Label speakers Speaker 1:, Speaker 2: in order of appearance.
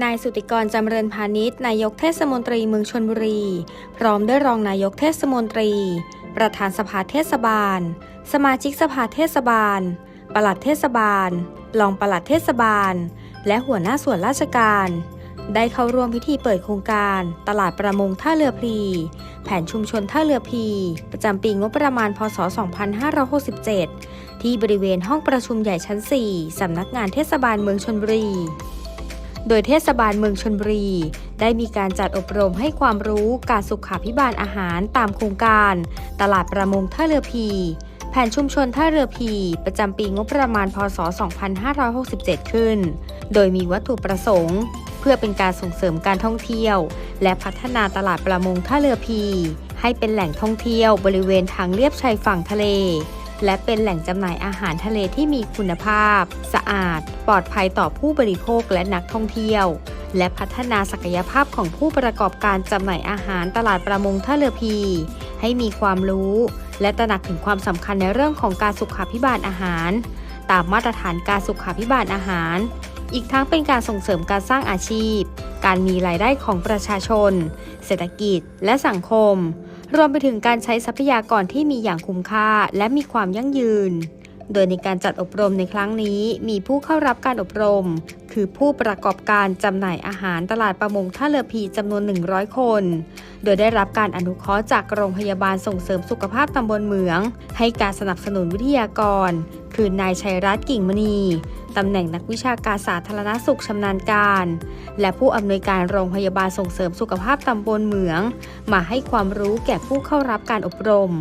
Speaker 1: นายสุติกรจำเริญพาณิชย์นายกเทศมนตรีเมืองชนบุรี พร้อมด้วยรองนายกเทศมนตรี ประธานสภาเทศบาล สมาชิกสภาเทศบาล ปลัดเทศบาล รองปลัดเทศบาล และหัวหน้าส่วนราชการ ได้เข้าร่วมพิธีเปิดโครงการ ตลาดประมงท่าเรือพลี แผนชุมชนท่าเรือพลีประจำปีงบประมาณพศ 2567 ที่บริเวณห้องประชุมใหญ่ชั้น 4 สำนักงานเทศบาลเมืองชนบุรี ดยเทศบาลเมืองชนบุรี ได้มีการจัดอบรมให้ความรู้การสุขาพิบาลอาหารตามโครงการ ตลาดประมงท่าเรือพี แผนชุมชนท่าเรือพี ประจำปีงบประมาณพศ 2567 ขึ้น โดยมีวัตถุประสงค์ เพื่อเป็นการส่งเสริมการท่องเที่ยว และพัฒนาตลาดประมงท่าเรือพี ให้เป็นแหล่งท่องเที่ยวบริเวณทางเลียบชายฝั่งทะเล และเป็นแหล่งจำหน่ายอาหารทะเลที่มีคุณภาพ สะอาด ปลอดภัยต่อผู้บริโภคและนักท่องเที่ยว และพัฒนาศักยภาพของผู้ประกอบการจำหน่ายอาหารตลาดประมงท่าเรือพี ให้มีความรู้ และตระหนักถึงความสำคัญในเรื่องของการสุขาพิบาลอาหาร ตามมาตรฐานการสุขาพิบาลอาหาร อีกทั้งเป็นการส่งเสริมการสร้างอาชีพ การมีรายได้ของประชาชน เศรษฐกิจ และสังคม รวมไปถึงการใช้ทรัพยากรที่มีอย่างคุ้มค่า และมีความยั่งยืน โดยในการจัดอบรมในครั้งนี้ มีผู้เข้ารับการอบรม คือผู้ประกอบการจำหน่ายอาหารตลาดประมงท่าเรือพีจำนวน 100 คน โดยได้รับการอนุเคราะห์จากโรงพยาบาลส่งเสริมสุขภาพตำบลเหมือง ให้การสนับสนุนวิทยากร คือนายชัยรัตน์กิ่งมณี ตำแหน่งนักวิชาการสาธารณสุขชำนาญการ และผู้อำนวยการโรงพยาบาลส่งเสริมสุขภาพตำบลเหมือง มาให้ความรู้แก่ผู้เข้ารับการอบรม